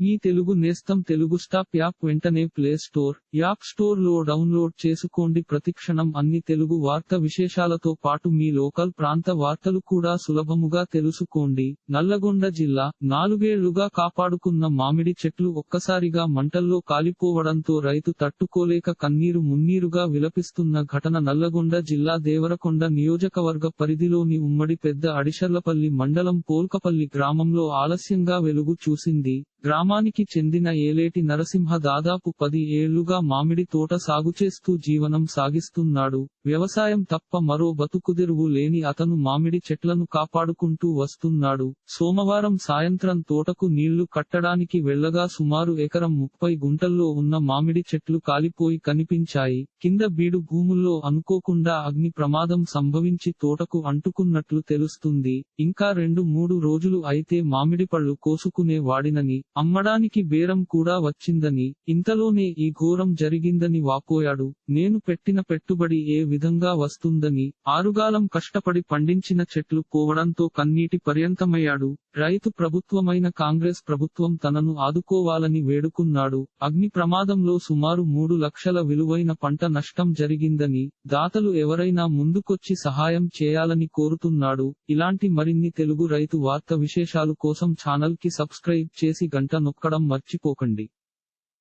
మీ తెలుగు నేస్తం Telugu stop app వెంటనే play store app స్టోర్లో డౌన్లోడ్ చేసుకోండి. ప్రతిక్షణం అన్ని తెలుగు వార్త విశేషాలతో పాటు మీ లోకల్ ప్రాంత వార్తలు కూడా సులభముగా తెలుసుకోండి. నల్లగొండ జిల్లా నాలుగేళ్ళుగా కాపాడుకున్న మామిడి చెట్లు ఒక్కసారిగా మంటల్లో కాలిపోవడంతో రైతు తట్టుకోలేక కన్నీరు మున్నీరుగా విలపిస్తున్న ఘటన నల్లగొండ జిల్లా దేవరకొండ నియోజకవర్గ పరిధిలోని ఉమ్మడి పెద్ద అడిషర్లపల్లి మండలం పోల్కపల్లి గ్రామంలో ఆలస్యంగా వెలుగు చూసింది. గ్రామానికి చెందిన ఏలేటి నరసింహ దాదాపు పది ఏళ్ళుగా మామిడి తోట సాగు చేస్తూ జీవనం సాగిస్తున్నాడు. వ్యవసాయం తప్ప మరో బతుకుదెరువు లేని అతను మామిడి చెట్లను కాపాడుకుంటూ వస్తున్నాడు. సోమవారం సాయంత్రం తోటకు నీళ్ళు కట్టడానికి వెళ్ళగా సుమారు ఎకరం ముప్పై గుంటల్లో ఉన్న మామిడి చెట్లు కాలిపోయి కనిపించాయి. కింద బీడు భూముల్లో అనుకోకుండా అగ్ని ప్రమాదం సంభవించి తోటకు అంటుకున్నట్లు తెలుస్తుంది. ఇంకా రెండు మూడు రోజులు అయితే మామిడి పళ్ళు కోసుకునే వాడినని అమ్మడానికి బేరం కూడా వచ్చిందని ఇంతలోనే ఈ ఘోరం జరిగిందని వాపోయాడు. నేను పెట్టిన పెట్టుబడి ఏ విధంగా వస్తుందని ఆరుగాలం కష్టపడి పండించిన చెట్లు పోవడంతో కన్నీటి పర్యంతమయ్యాడు. రైతు ప్రభుత్వమైన కాంగ్రెస్ ప్రభుత్వం తనను ఆదుకోవాలని వేడుకున్నాడు. అగ్ని ప్రమాదంలో సుమారు మూడు లక్షల విలువైన పంట నష్టం జరిగిందని దాతలు ఎవరైనా ముందుకొచ్చి సహాయం చేయాలని కోరుతున్నాడు. ఇలాంటి మరిన్ని తెలుగు రైతు వార్త విశేషాలు కోసం ఛానల్కి సబ్స్క్రైబ్ చేసి గంట నొక్కడం మర్చిపోకండి.